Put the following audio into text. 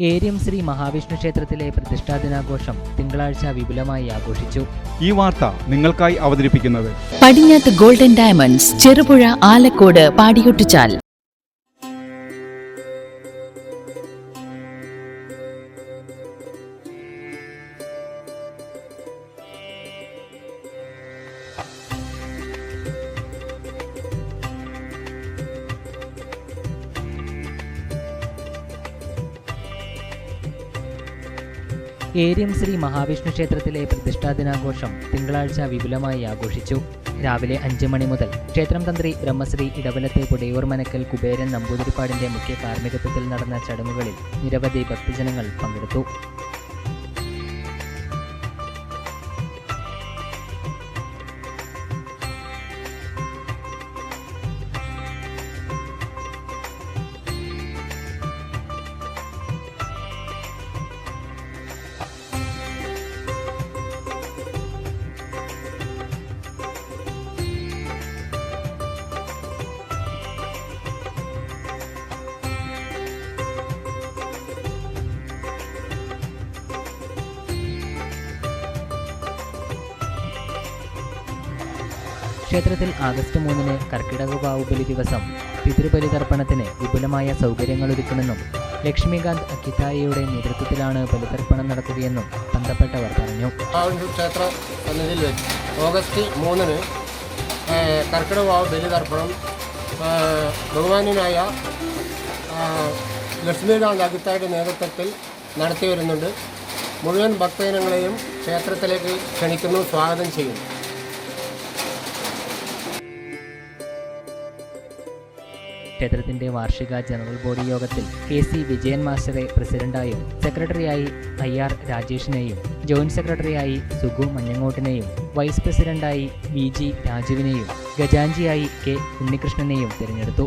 ഏരിയം ശ്രീ മഹാവിഷ്ണു ക്ഷേത്രത്തിലെ പ്രതിഷ്ഠാ ദിനാഘോഷം തിങ്കളാഴ്ച വിപുലമായി ആഘോഷിച്ചു. ഈ വാർത്ത നിങ്ങൾക്കായി അവതരിപ്പിക്കുന്നത് പടിഞ്ഞാത്ത് ഗോൾഡൻ ഡയമണ്ട്സ് ചെറുപുഴ ആലക്കോട് പാടിയൊട്ടിച്ചാൽ ഏരിയം ശ്രീ മഹാവിഷ്ണു ക്ഷേത്രത്തിലെ പ്രതിഷ്ഠാ ദിനാഘോഷം തിങ്കളാഴ്ച വിപുലമായി ആഘോഷിച്ചു. രാവിലെ അഞ്ച് മണി മുതൽ ക്ഷേത്രം തന്ത്രി ബ്രഹ്മശ്രീ ഇടവലത്തെ പുടയൂർ മനക്കൽ കുബേരൻ നമ്പൂതിരിപ്പാടിന്റെ മുഖ്യ കാർമ്മികത്വത്തിൽ നടന്ന ചടങ്ങുകളിൽ നിരവധി ഭക്തജനങ്ങൾ പങ്കെടുത്തു. ക്ഷേത്രത്തിൽ ആഗസ്റ്റ് മൂന്നിന് കർക്കിടക ബാഹുബലി ദിവസം പിതൃബലി തർപ്പണത്തിന് വിപുലമായ സൗകര്യങ്ങളൊരുക്കുമെന്നും ലക്ഷ്മികാന്ത് അക്കിതായിയുടെ നേതൃത്വത്തിലാണ് ബലിതർപ്പണം നടക്കുകയെന്നും ബന്ധപ്പെട്ടവർ പറഞ്ഞു. ക്ഷേത്ര വെച്ച് ഓഗസ്റ്റ് മൂന്നിന് കർക്കിടക ബലിതർപ്പണം ബഹുമാന്യനായ ലക്ഷ്മികാന്ത് അഗിത്തായുടെ നേതൃത്വത്തിൽ നടത്തി വരുന്നുണ്ട് മുഴുവൻ ഭക്തജനങ്ങളെയും ക്ഷേത്രത്തിലേക്ക് ക്ഷണിക്കുന്നു സ്വാഗതം ചെയ്യുന്നു. ക്ഷേത്രത്തിന്റെ വാർഷിക ജനറൽ ബോഡി യോഗത്തിൽ കെ സി വിജയൻ മാസ്റ്ററെ പ്രസിഡന്റായും സെക്രട്ടറിയായി ഐ ആർ രാജേഷിനെയും ജോയിന്റ് സെക്രട്ടറിയായി സുഗു മഞ്ഞങ്ങോട്ടിനെയും വൈസ് പ്രസിഡന്റായി വി ജി രാജുവിനെയും ഗജാഞ്ചിയായി കെ ഉണ്ണികൃഷ്ണനെയും തിരഞ്ഞെടുത്തു.